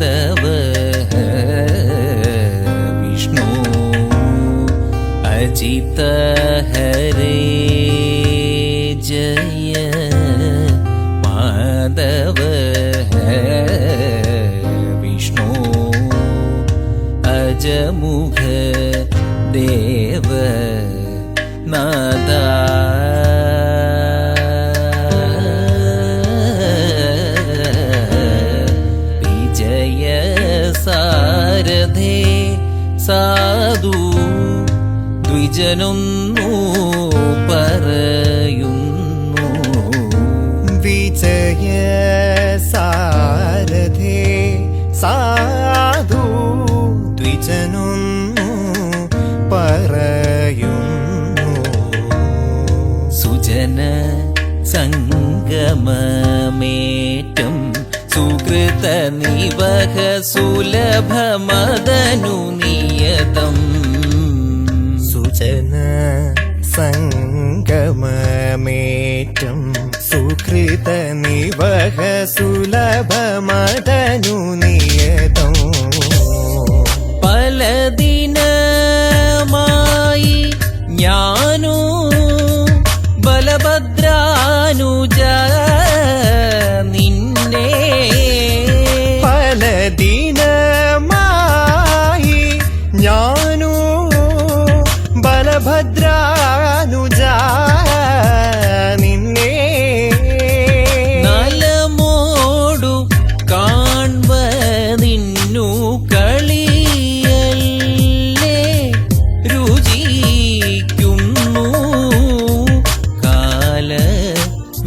तव ह विष्णु अजीत हरे जय माधव है विष्णु अजमुख देव ना സാധു ദ്വിജനൊന്നു പറയുന്നു. വിജയ സാരഥേ സാധു ദ്വിജനൊന്നു പറയുന്നു. സുജന സംഗമമേറ്റം സുഹൃത നിവഹ സുലഭമദനു സംഗമമേറ്റം സുഹൃത നിവഹ സുലഭമതനു നിയതം. പലദിനമായി ഞാനു ബലഭദ്രാനുജ നിന്നെ. പലദിനമായി ഞാനു ബലഭദ്രാനുജ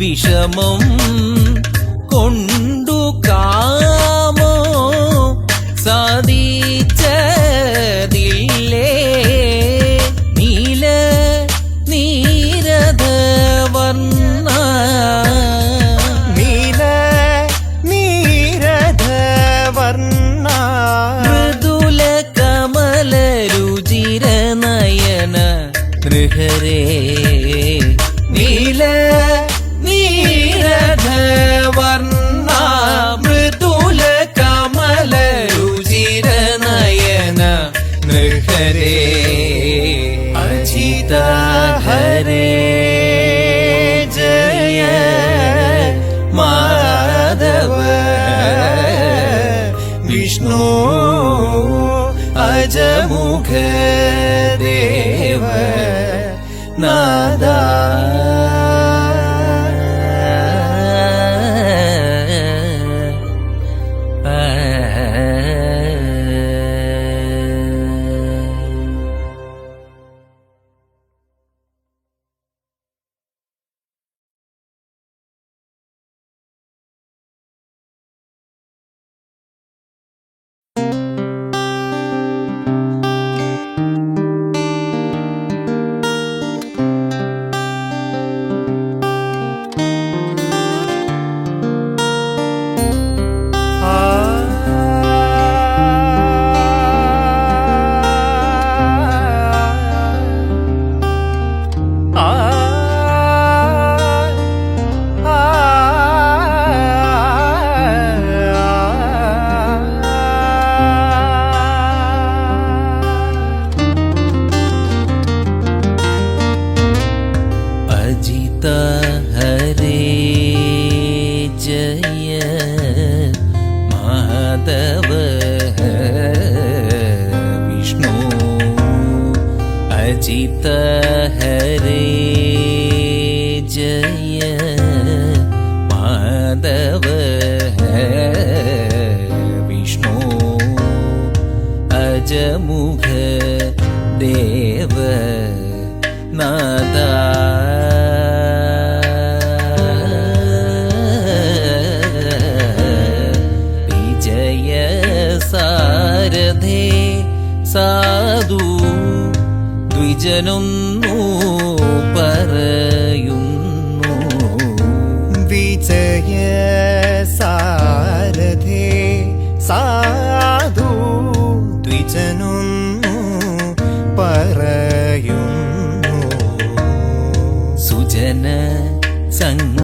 വിഷമം കൊണ്ടു കാമോ? സാധിച്ചതില്ലേ? നീല നീരത വർണ നീല നീരത വർണ മൃദുല കമല രുചിര നയന നൃഹരേ അജമുഖ ദേവ നാദ. अजित हरे जय। माधव विष्णु अजित हरे जय। माधव विष्णु अजमुख देव नादा ദ്വിജനൊന്നു പറയുന്നു. വിജയ സാരഥേ സാധു ദ്വിജനൊന്നു പറയുന്നു. സുജന സംഗ